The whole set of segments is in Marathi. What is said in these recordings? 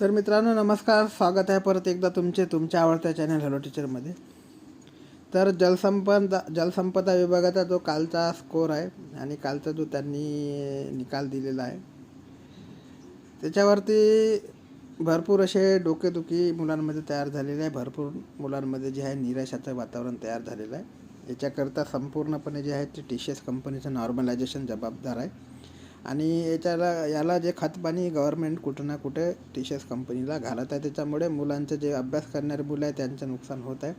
तर मित्रांनो नमस्कार. स्वागत आहे परत एकदा तुमचे तुमच्या आवडत्या चॅनल हॅलो टीचरमध्ये तर जलसंपदा जलसंपदा विभागाचा जो कालचा स्कोर आहे आणि कालचा जो त्यांनी निकाल दिलेला आहे त्याच्यावरती भरपूर असे डोकेदुखी मुलांमध्ये तयार झालेले आहे. भरपूर मुलांमध्ये जे आहे निराशाचं वातावरण तयार झालेलं आहे. याच्याकरता संपूर्णपणे जे आहे ते टी सी एस कंपनीचं नॉर्मलायझेशन जबाबदार आहे. आणि याच्याला याला जे खतपाणी गव्हर्नमेंट कुठं ना कुठे टी कंपनीला घालत आहे. त्याच्यामुळे मुलांचं जे अभ्यास करणारे मुलं आहे त्यांचं नुकसान होत आहे.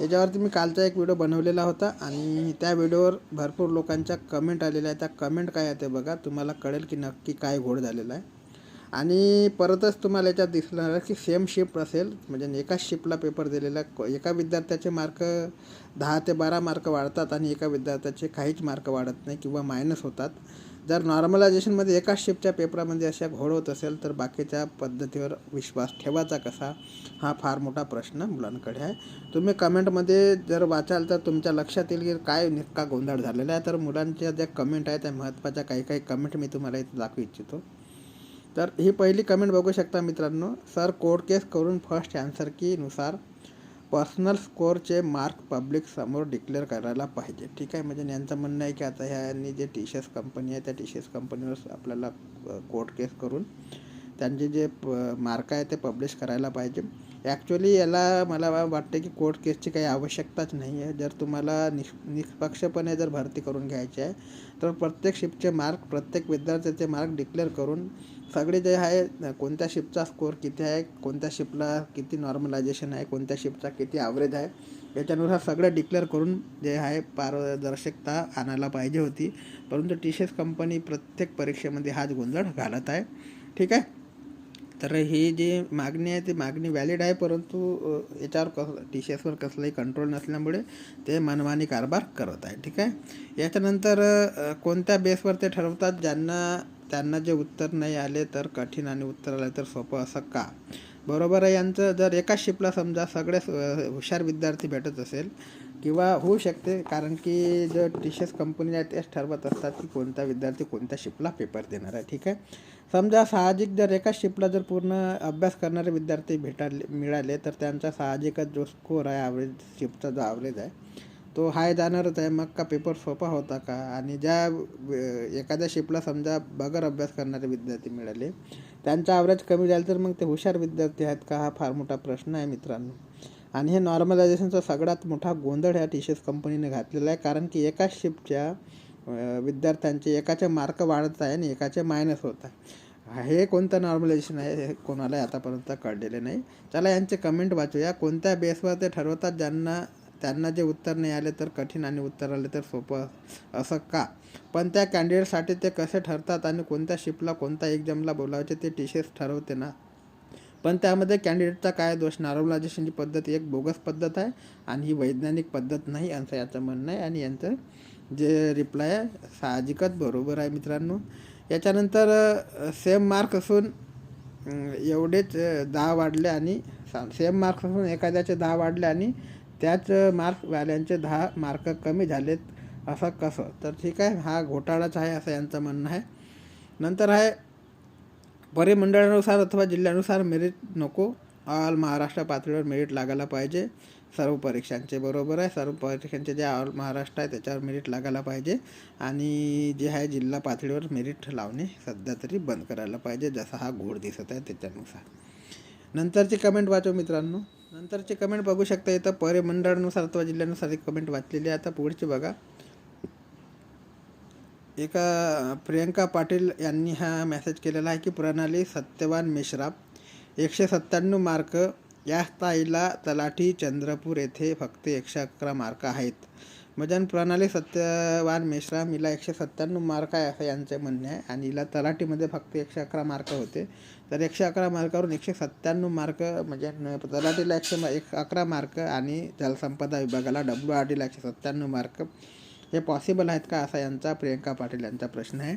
याच्यावरती मी कालचा एक व्हिडिओ बनवलेला होता आणि त्या व्हिडिओवर भरपूर लोकांच्या कमेंट आलेल्या आहेत. त्या कमेंट काय आहे ते बघा. तुम्हाला कळेल की नक्की काय घोड झालेला आहे. आणि परतच तुम्हाला याच्यात दिसणार की सेम शिफ्ट असेल. म्हणजे एकाच शिफ्टला पेपर दिलेला क- एका विद्यार्थ्याचे मार्क दहा ते बारा मार्क वाढतात आणि एका विद्यार्थ्याचे काहीच मार्क वाढत नाही किंवा मायनस होतात. जर नॉर्मलायझेशनमध्ये एकाच शिफ्टच्या पेपरामध्ये अशा घोड होत असेल तर बाकीच्या पद्धतीवर विश्वास ठेवायचा कसा? हा फार मोठा प्रश्न मुलांकडे आहे. तुम्ही कमेंटमध्ये जर वाचाल तर तुमच्या लक्षात येईल की काय नेमका गोंधळ झालेला आहे. तर मुलांच्या ज्या कमेंट आहेत त्या महत्त्वाच्या काही काही कमेंट मी तुम्हाला इथे दाखवू इच्छितो. तर ही पहिली कमेंट बघू शकता मित्रांनो. सर कोर्ट केस करून फर्स्ट आन्सरनुसार पर्सनल स्कोअरचे मार्क पब्लिक समोर डिक्लेअर करायला पाहिजे. ठीक आहे? म्हणजे यांचं म्हणणं आहे की आता ह्यांनी जे टी सी एस कंपनी आहे त्या टी सी एस कंपनीवर आपल्याला कोर्ट केस करून त्यांचे जे प मार्क आहे ते पब्लिश करायला पाहिजे. ॲक्च्युली याला मला वाटतं की कोर्ट केसची काही आवश्यकताच नाही आहे. जर तुम्हाला निष निष्पक्षपणे जर भरती करून घ्यायची आहे तर प्रत्येक शिफ्टचे मार्क प्रत्येक विद्यार्थ्याचे मार्क डिक्लेअर करून सगळे जे आहे कोणत्या शिपचा स्कोअर किती आहे कोणत्या शिपला किती नॉर्मलायझेशन आहे कोणत्या शिपचा किती ॲव्हरेज आहे याच्यानुसार सगळं डिक्लेअर करून जे आहे पारदर्शकता आणायला पाहिजे होती. परंतु टी सी एस कंपनी प्रत्येक परीक्षेमध्ये हाच गोंधळ घालत आहे. ठीक आहे? तर ही जी मागणी आहे ती मागणी व्हॅलिड आहे परंतु याच्यावर कस टी सी एसवर कसलाही कंट्रोल नसल्यामुळे ते मनमानी कारभार करत आहे. ठीक आहे? याच्यानंतर कोणत्या बेसवर ते ठरवतात ज्यांना त्यांना जे उत्तर नाही आले तर कठीण आणि उत्तर आले तर सोपं असं का? बरोबर आहे यांचं. जर एकाच शिपला समजा सगळे हुशार विद्यार्थी भेटत असेल किंवा होऊ शकते कारण की जो टीशर्स कंपनी आहे तेच ठरवत असतात की कोणता विद्यार्थी कोणत्या शिपला पेपर देणार आहे ठीक आहे? समजा साहजिक जर एकाच शिपला जर पूर्ण अभ्यास करणारे विद्यार्थी भेटाले मिळाले तर त्यांचा साहजिकच जो स्कोर आहे ॲव्हरेज शिपचा जो ॲव्हरेज आहे तो हाय जाणारच आहे. मग का पेपर सोपा होता का? आणि ज्या एखाद्या शिपला समजा बगर अभ्यास करणारे विद्यार्थी मिळाले त्यांचा ॲव्हरेज कमी झाला तर मग ते हुशार विद्यार्थी आहेत का? हा फार मोठा प्रश्न आहे मित्रांनो. आणि हे नॉर्मलायझेशनचा सगळ्यात मोठा गोंधळ ह्या टीशर्स कंपनीने घातलेला आहे. कारण की एकाच शिफ्टच्या विद्यार्थ्यांचे एकाचे मार्क वाढत आहे आणि एकाचे मायनस होत आहे. हे कोणतं नॉर्मलायझेशन आहे? हे कोणालाही आतापर्यंत कळलेले नाही. चला यांचे कमेंट वाचूया. कोणत्या बेसवर ते ठरवतात? ज्यांना त्यांना जे उत्तर नाही आले तर कठीण आणि उत्तर आले तर सोपं असं का? पण त्या कॅन्डिडेटसाठी ते कसे ठरतात आणि कोणत्या शिपला कोणत्या एक्झामला बोलावायचे ते टीशेस ठरवते ना. पण त्यामध्ये कॅन्डिडेटचा काय दोष? नॉर्मलायझेशनची पद्धत एक बोगस पद्धत आहे आणि ही वैज्ञानिक पद्धत नाही असं याचं म्हणणं आहे आणि यांचं जे रिप्लाय आहे साहजिकच बरोबर आहे मित्रांनो. याच्यानंतर सेम मार्क असून एवढेच दहा वाढले आणि सेम मार्क्स असून एखाद्याचे दहा वाढले आणि त्याच मार्कवाल्यांचे दहा मार्क कमी झालेत असं कसं? तर ठीक आहे हा घोटाळाच आहे असं यांचं म्हणणं आहे. नंतर आहे परिमंडळानुसार अथवा जिल्ह्यानुसार मेरिट नको. ऑल महाराष्ट्र पातळीवर मेरिट लागायला पाहिजे. सर्व परीक्षांचे बरोबर आहे. सर्व परीक्षांचे जे ऑल महाराष्ट्र आहे त्याच्यावर मेरिट लागायला पाहिजे. आणि जे आहे जिल्हा पातळीवर मेरिट लावणे सध्या तरी बंद करायला पाहिजे जसा हा घोड दिसत आहे त्याच्यानुसार. नंतरची कमेंट वाचो मित्रांनो. नंतरची कमेंट बघू शकता इथं परिमंडळानुसार अथवा जिल्ह्यानुसार एक कमेंट वाचलेली आहे. आता पुढची बघा. एका प्रियंका पाटील यांनी हा मेसेज केलेला आहे की प्रणाली सत्यवान मिश्रा एकशे सत्त्याण्णव मार्क या स्थायीला तलाठी चंद्रपूर येथे फक्त एकशे अकरा मार्क आहेत. म्हणजे प्रणाली सत्यवान मेश्राम हिला एकशे सत्त्याण्णव मार्क आहे असं यांचे म्हणणे आहे. आणि हिला तलाठीमध्ये फक्त एकशे अकरा मार्क होते. तर एकशे अकरा मार्कावरून एकशे सत्त्याण्णव मार्क म्हणजे तलाठीला एकशे एक अकरा मार्क आणि जलसंपदा विभागाला डब्ल्यू आर डीला एकशे सत्त्याण्णव मार्क हे पॉसिबल आहेत का असा यांचा प्रियंका पाटील यांचा प्रश्न आहे.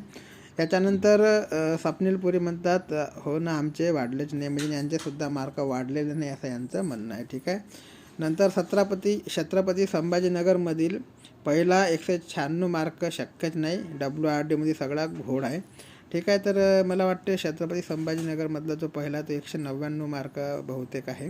त्याच्यानंतर अ, स्वप्नील पुरी म्हणतात हो ना आमचे वाढलेच नाही म्हणजे यांचेसुद्धा मार्क वाढलेले नाही असं यांचं म्हणणं आहे. ठीक आहे? नंतर छत्रपती छत्रपती संभाजीनगरमधील पहिला एकशे शहाण्णव मार्क शक्यच नाही. डब्ल्यू आर डीमध्ये सगळा घोड आहे. ठीक आहे तर मला वाटते छत्रपती संभाजीनगरमधला जो पहिला तो एकशे नव्याण्णव मार्क बहुतेक आहे.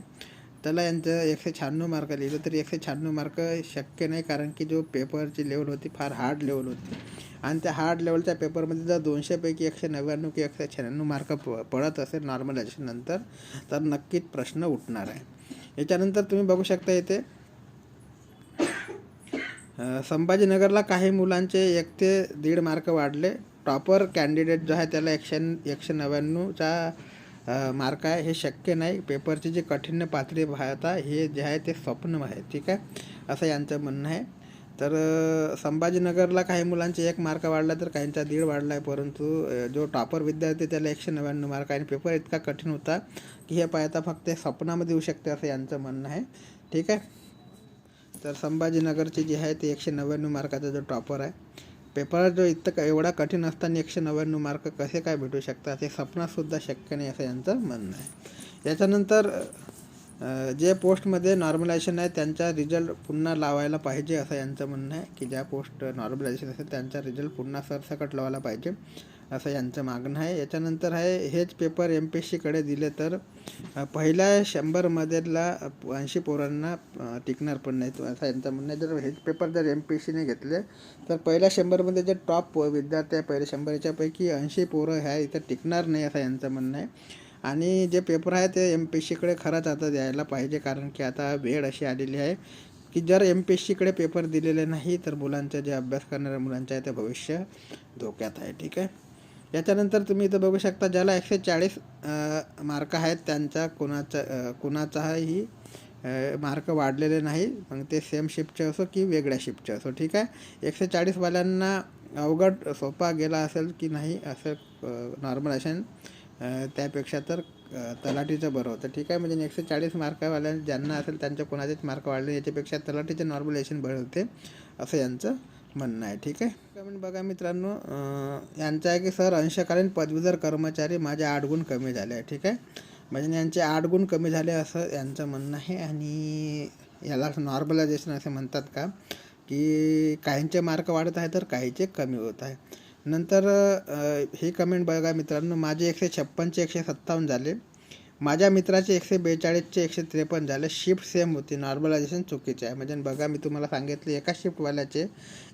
त्याला यांचं एकशे शहाण्णव मार्क लिहिलं तरी एकशे शहाण्णव मार्क शक्य नाही कारण की जो पेपरची लेवल होती फार हार्ड लेवल होती. आणि त्या हार्ड लेवलच्या पेपरमध्ये जर दोनशेपैकी एकशे नव्याण्णव की एकशे शहाण्णव मार्क प पडत असेल नॉर्मलायझेशननंतर तर नक्कीच प्रश्न उठणार आहे. याच्यानंतर तुम्ही बघू शकता इथे संभाजीनगरला काही मुलांचे एक ते दीड मार्क वाढले. टॉपर कॅन्डिडेट जो आहे त्याला एकशे एकशे नव्याण्णवचा मार्क आहे. हे शक्य नाही. पेपरची जी कठीण पातळी पाहता हे जे आहे ते स्वप्न आहे. ठीक आहे? असं यांचं म्हणणं आहे. तर संभाजीनगरला काही मुलांचे एक मार्क वाढला तर काहींचा दीड वाढला आहे. परंतु जो टॉपर विद्यार्थी त्याला एकशे नव्याण्णव मार्क आणि पेपर इतका कठीण होता की हे पाहता फक्त स्वप्नामध्ये येऊ शकते असं यांचं म्हणणं आहे. ठीक आहे? तर संभाजीनगरची जी आहे ती एकशे नव्याण्णव मार्काचा जो टॉपर आहे. पेपर जो इतकं एवढा कठीण असताना एकशे नव्याण्णव मार्क कसे काय भेटू शकतात? हे स्वप्नातसुद्धा शक्य नाही असं यांचं म्हणणं आहे. याच्यानंतर जे पोस्टमध्ये नॉर्मलायझेशन आहे त्यांचा रिझल्ट पुन्हा लावायला पाहिजे असं यांचं म्हणणं आहे की ज्या पोस्ट नॉर्मलायझेशन असेल त्यांचा रिझल्ट पुन्हा सरसकट लावायला पाहिजे असं यांचं मागणं आहे. याच्यानंतर आहे हेच पेपर एम पी एस सीकडे दिले तर पहिल्या शंभरमध्येला ऐंशी पोरांना टिकणार पण नाही असं यांचं म्हणणं आहे. जर हेच पेपर जर एम पी एस सीने घेतले तर पहिल्या शंभरमध्ये जे टॉप विद्यार्थी आहे पहिल्या शंभर याच्यापैकी ऐंशी पोरं ह्या इथं टिकणार नाही असं यांचं म्हणणं आहे. आणि जे पेपर आहे ते एम पी एस सीकडे खरंच आता द्यायला पाहिजे कारण की आता वेळ अशी आलेली आहे की जर एम पी एस सीकडे पेपर दिलेले नाही तर मुलांचं जे अभ्यास करणाऱ्या मुलांचं आहे ते भविष्य धोक्यात आहे ठीक आहे? याच्यानंतर तुम्ही इथं बघू शकता ज्याला एकशे चाळीस मार्क आहेत त्यांचा कोणाचा कुणाचाही कोणाचाही मार्क वाढलेले नाही. मग ते सेम शिफ्टचे असो की वेगळ्या शिफ्टचे असो ठीक आहे? एकशे चाळीसवाल्यांना अवघड सोपा गेला असेल की नाही असं नॉर्मल असेल त्यापेक्षा तर तलाठीचं बरं होतं. ठीक आहे म्हणजे एकशे चाळीस मार्कवाल्या ज्यांना असेल त्यांच्या कोणाचेच मार्क वाढले याच्यापेक्षा तलाठीचे नॉर्मलायझेशन बरं होते असं यांचं म्हणणं आहे. ठीक आहे? कमेंट बघा मित्रांनो यांचं आहे की सर अंशकालीन पदवीधर कर्मचारी माझे आठ गुण कमी झाले आहे ठीक आहे? म्हणजे यांचे आठ गुण कमी झाले असं यांचं म्हणणं आहे. आणि याला नॉर्मलायझेशन असे म्हणतात का की काहींचे मार्क वाढत आहे तर काहीचे कमी होत आहे. नंतर हे ही कमेंट बघा मित्रांनो माझे एकशे छप्पनचे एकशे सत्तावन्न झाले. माझ्या मित्राचे एकशे बेचाळीसचे एकशे त्रेपन्न झाले. शिफ्ट सेम होती. नॉर्मलायझेशन चुकीचे आहे. म्हणजे बघा मी तुम्हाला सांगितले एका शिफ्टवाल्याचे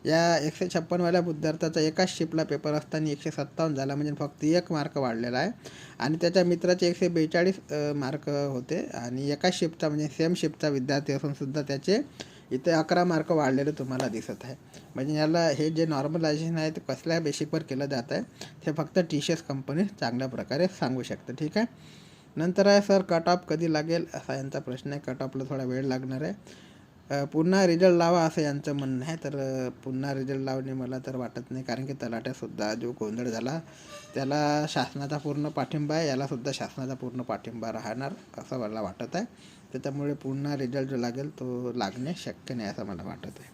या एकशे छप्पनवाल्या विद्यार्थ्याचा एकाच शिफ्टला पेपर असताना एकशे सत्तावन्न झाला. म्हणजे फक्त एक मार्क वाढलेला आहे. आणि त्याच्या मित्राचे एकशे बेचाळीस मार्क होते. आणि एकाच शिफ्टचा म्हणजे सेम शिफ्टचा विद्यार्थी असून सुद्धा त्याचे इथे अकरा मार्क वाढलेले तुम्हाला दिसत आहे. म्हणजे याला हे जे नॉर्मलायझेशन आहे ते कसल्या बेसिकवर केलं जात आहे ते फक्त टी सी एस कंपनी चांगल्या प्रकारे सांगू शकते. ठीक आहे? नंतर आहे सर कट ऑफ कधी लागेल? असा यांचा प्रश्न आहे. कट ऑफला थोडा वेळ लागणार आहे. पुन्हा रिझल्ट लावा असं यांचं म्हणणं आहे. तर पुन्हा रिझल्ट लावणे मला तर वाटत नाही. कारण की तलाट्यासुद्धा जो गोंधळ झाला त्याला शासनाचा पूर्ण पाठिंबा आहे. यालासुद्धा शासनाचा पूर्ण पाठिंबा राहणार असं मला वाटत आहे. त्याच्यामुळे पुन्हा रिझल्ट जो लागेल तो लागणे शक्य नाही असं मला वाटत आहे.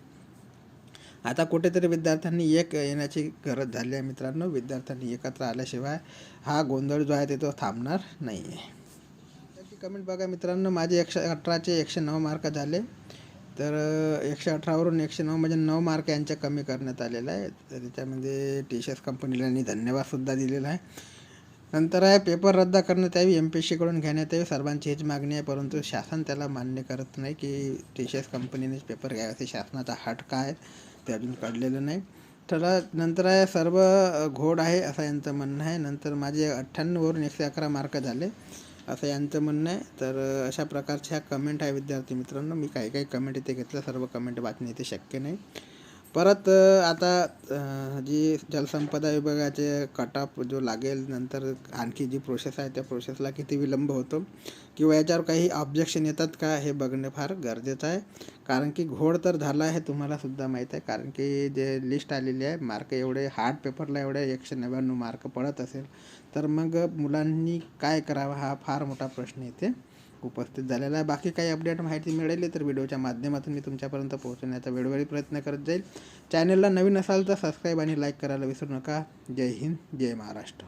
आता कुठेतरी विद्यार्थ्यांनी एक येण्याची गरज झाली आहे मित्रांनो. विद्यार्थ्यांनी एकत्र आल्याशिवाय हा गोंधळ जो आहे ते तो थांबणार नाही आहे त्याची कमेंट बघा मित्रांनो. माझे एकशे अठराचे एकशे नऊ मार्क झाले. तर एकशे अठरावरून एकशे नऊ म्हणजे नऊ मार्क यांच्या कमी करण्यात आलेला आहे. तर त्याच्यामध्ये टी सी एस कंपनीला मी धन्यवादसुद्धा दिलेला आहे. नंतर आहे पेपर रद्द करण्यात यावी एम पी सीकडून घेण्यात यावी. सर्वांची हीच मागणी आहे परंतु शासन त्याला मान्य करत नाही की टी सी एस कंपनीनेच पेपर घ्यावे. असे शासनाचा हट काय ते अजून कळलेलं नाही. तर नंतर आहे सर्व घोड आहे असं यांचं म्हणणं आहे. नंतर माझे अठ्ठ्याण्णववरून एकशे अकरा मार्क झाले असं यांचं म्हणणं आहे. तर अशा प्रकारच्या कमेंट आहे विद्यार्थी मित्रांनो. मी काही काही कमेंट इथे घेतलं. सर्व कमेंट वाचणे इथे शक्य नाही. परत आता जी जलसंपदा विभागाचे कट ऑफ जो लागेल नंतर आणखी जी प्रोसेस आहे त्या प्रोसेसला किती विलंब होतो? किंवा याच्यावर काही ऑब्जेक्शन येतात का? हे बघणे फार गरजेचं आहे. कारण की घोड तर झाला आहे तुम्हालासुद्धा माहीत आहे. कारण की जे लिस्ट आलेली आहे मार्क एवढे हार्ड पेपरला एवढे एकशे नव्याण्णव मार्क पडत असेल. तर मग मुलांनी काय करावं हा फार मोठा प्रश्न येते. उपस्थित झालेला आहे. बाकी काही अपडेट माहिती मिळाली तर व्हिडिओच्या माध्यमातून मी तुमच्यापर्यंत पोहोचवण्याचा वेळोवेळी प्रयत्न करत जाईल. चॅनलला नवीन असाल तर सबस्क्राईब आणि लाईक करायला विसरू नका. जय हिंद जय महाराष्ट्र.